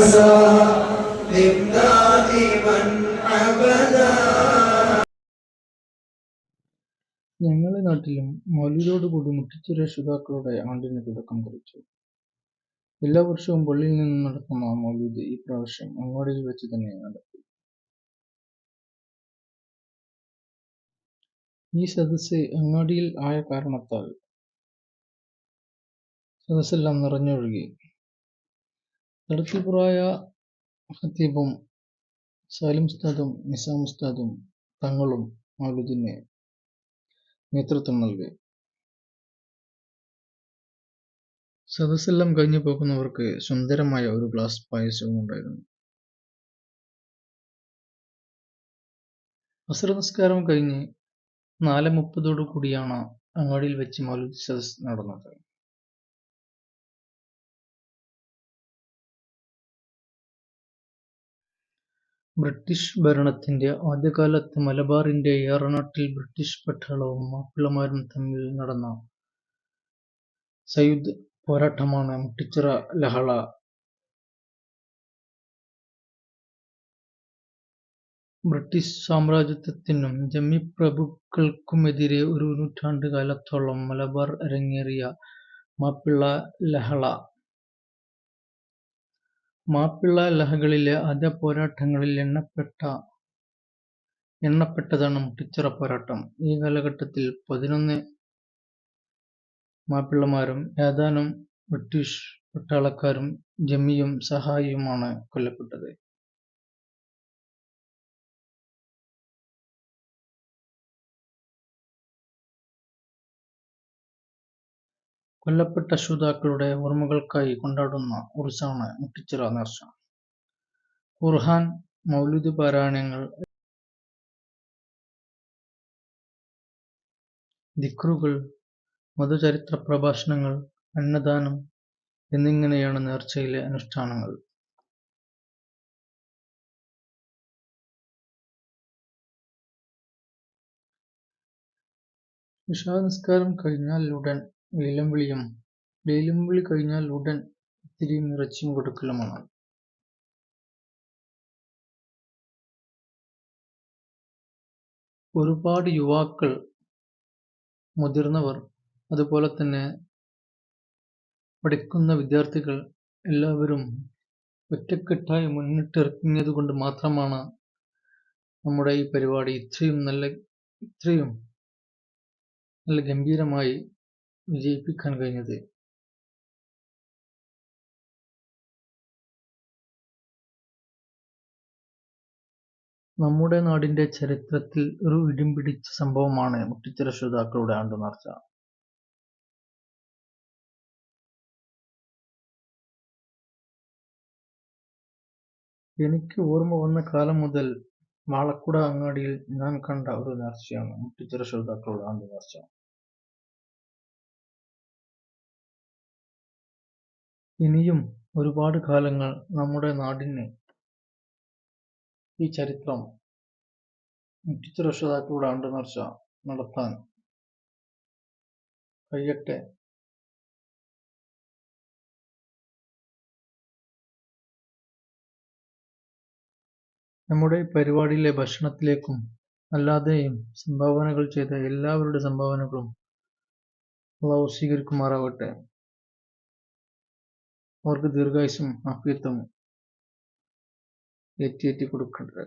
وسلم دائما أبدا ഞങ്ങളുടെ നാട്ടിലും മൗലിദോടുകൂടി മുട്ടിച്ചിറ രക്ഷിതാക്കളുടെ ആണ്ടിന് തുടക്കം കുറിച്ചു. എല്ലാ വർഷവും പള്ളിയിൽ നിന്നും നടത്തുന്ന മൗലൂദ് ഈ പ്രാവശ്യം അങ്ങാടിയിൽ വെച്ച് തന്നെ നടത്തി. ഈ സദസ്സ് അങ്ങാടിയിൽ ആയ കാരണത്താൽ സദസ്സെല്ലാം നിറഞ്ഞൊഴുകി. തടത്തിൽപുറായ ഹത്തീപും സാലിം ഉസ്താദും നിസാം ഉസ്താദും തങ്ങളും മൗലൂദിന് നേതൃത്വം നൽകി. സദസ്സെല്ലാം കഴിഞ്ഞു പോകുന്നവർക്ക് സുന്ദരമായ ഒരു ഗ്ലാസ് പായസവും ഉണ്ടായിരുന്നു. നിസ്കാരം കഴിഞ്ഞ് നാല് മുപ്പതോടു കൂടിയാണ് അങ്ങാടിയിൽ വെച്ച് മൗലൂദ് സദസ് നടന്നത്. ബ്രിട്ടീഷ് ഭരണത്തിന്റെ ആദ്യകാലത്ത് മലബാറിന്റെ ഏറനാട്ടിൽ ബ്രിട്ടീഷ് പട്ടാളവും മാപ്പിളമാരും തമ്മിൽ നടന്ന സായുധ പോരാട്ടമാണ് മുട്ടിച്ചിറ ലഹള. ബ്രിട്ടീഷ് സാമ്രാജ്യത്വത്തിനും ജന്മിപ്രഭുക്കൾക്കുമെതിരെ ഒരു നൂറ്റാണ്ട് കാലത്തോളം മലബാർ അരങ്ങേറിയ മാപ്പിള ലഹള. മാപ്പിള ലഹകളിലെ ആദ്യ പോരാട്ടങ്ങളിൽ എണ്ണപ്പെട്ടതാണ് മുട്ടിച്ചിറ പോരാട്ടം. ഈ കാലഘട്ടത്തിൽ പതിനൊന്ന് മാപ്പിളമാരും ഏതാനും ബ്രിട്ടീഷ് പട്ടാളക്കാരും ജമ്മിയും സഹായിയുമാണ് കൊല്ലപ്പെട്ടത്. കൊല്ലപ്പെട്ട ശൂതാക്കളുടെ ഓർമ്മകൾക്കായി കൊണ്ടാടുന്ന ഉറുസാണ് മുട്ടിച്ചിറ നേർച്ച. ഖുർആൻ, മൗലിദ് പാരായണങ്ങൾ, ദിക്റുകൾ, മതചരിത്ര പ്രഭാഷണങ്ങൾ, അന്നദാനം എന്നിങ്ങനെയാണ് നേർച്ചയിലെ അനുഷ്ഠാനങ്ങൾ. ഇശാ നിസ്കാരം കഴിഞ്ഞാൽ വിളിയും വെയിലും വിളി കഴിഞ്ഞാൽ ഉടൻ ഇത്തിരി ഇറച്ചിയും കൊടുക്കലുമാണ്. ഒരുപാട് യുവാക്കൾ, മുതിർന്നവർ, അതുപോലെ തന്നെ പഠിക്കുന്ന വിദ്യാർത്ഥികൾ എല്ലാവരും ഒറ്റക്കെട്ടായി മുന്നിട്ടിറങ്ങിയതുകൊണ്ട് മാത്രമാണ് നമ്മുടെ ഈ പരിപാടി ഇത്രയും നല്ല ഇത്രയും നല്ല ഗംഭീരമായി വിജയിപ്പിക്കാൻ കഴിഞ്ഞത്. നമ്മുടെ നാടിന്റെ ചരിത്രത്തിൽ ഒരു ഇടംപിടിച്ച സംഭവമാണ് മുട്ടിച്ചിറ ശ്രോതാക്കളുടെ ആണ്ടുനേർച്ച. എനിക്ക് ഓർമ്മ വന്ന കാലം മുതൽ വാളക്കുട അങ്ങാടിയിൽ ഞാൻ കണ്ട ഒരു നേർച്ചയാണ് മുട്ടിച്ചിറ ശ്രോതാക്കളുടെ ആണ്ടുനേർച്ച. ഇനിയും ഒരുപാട് കാലങ്ങൾ നമ്മുടെ നാടിന് ഈ ചരിത്രം മുട്ടിച്ചിറ രക്ഷിതാക്കളുടെ ആണ്ടുനേർച്ച നടത്താൻ കഴിയട്ടെ. നമ്മുടെ പരിപാടിയിലെ ഭക്ഷണത്തിലേക്കും അല്ലാതെയും സംഭാവനകൾ ചെയ്ത എല്ലാവരുടെ സംഭാവനകളും അള്ളാഹു സ്വീകരിക്കുമാറാവട്ടെ. അവർക്ക് ദീർഘായുസ്സും ആഫിയത്തും ഏറ്റിയേറ്റി കൊടുക്കട്ടെ.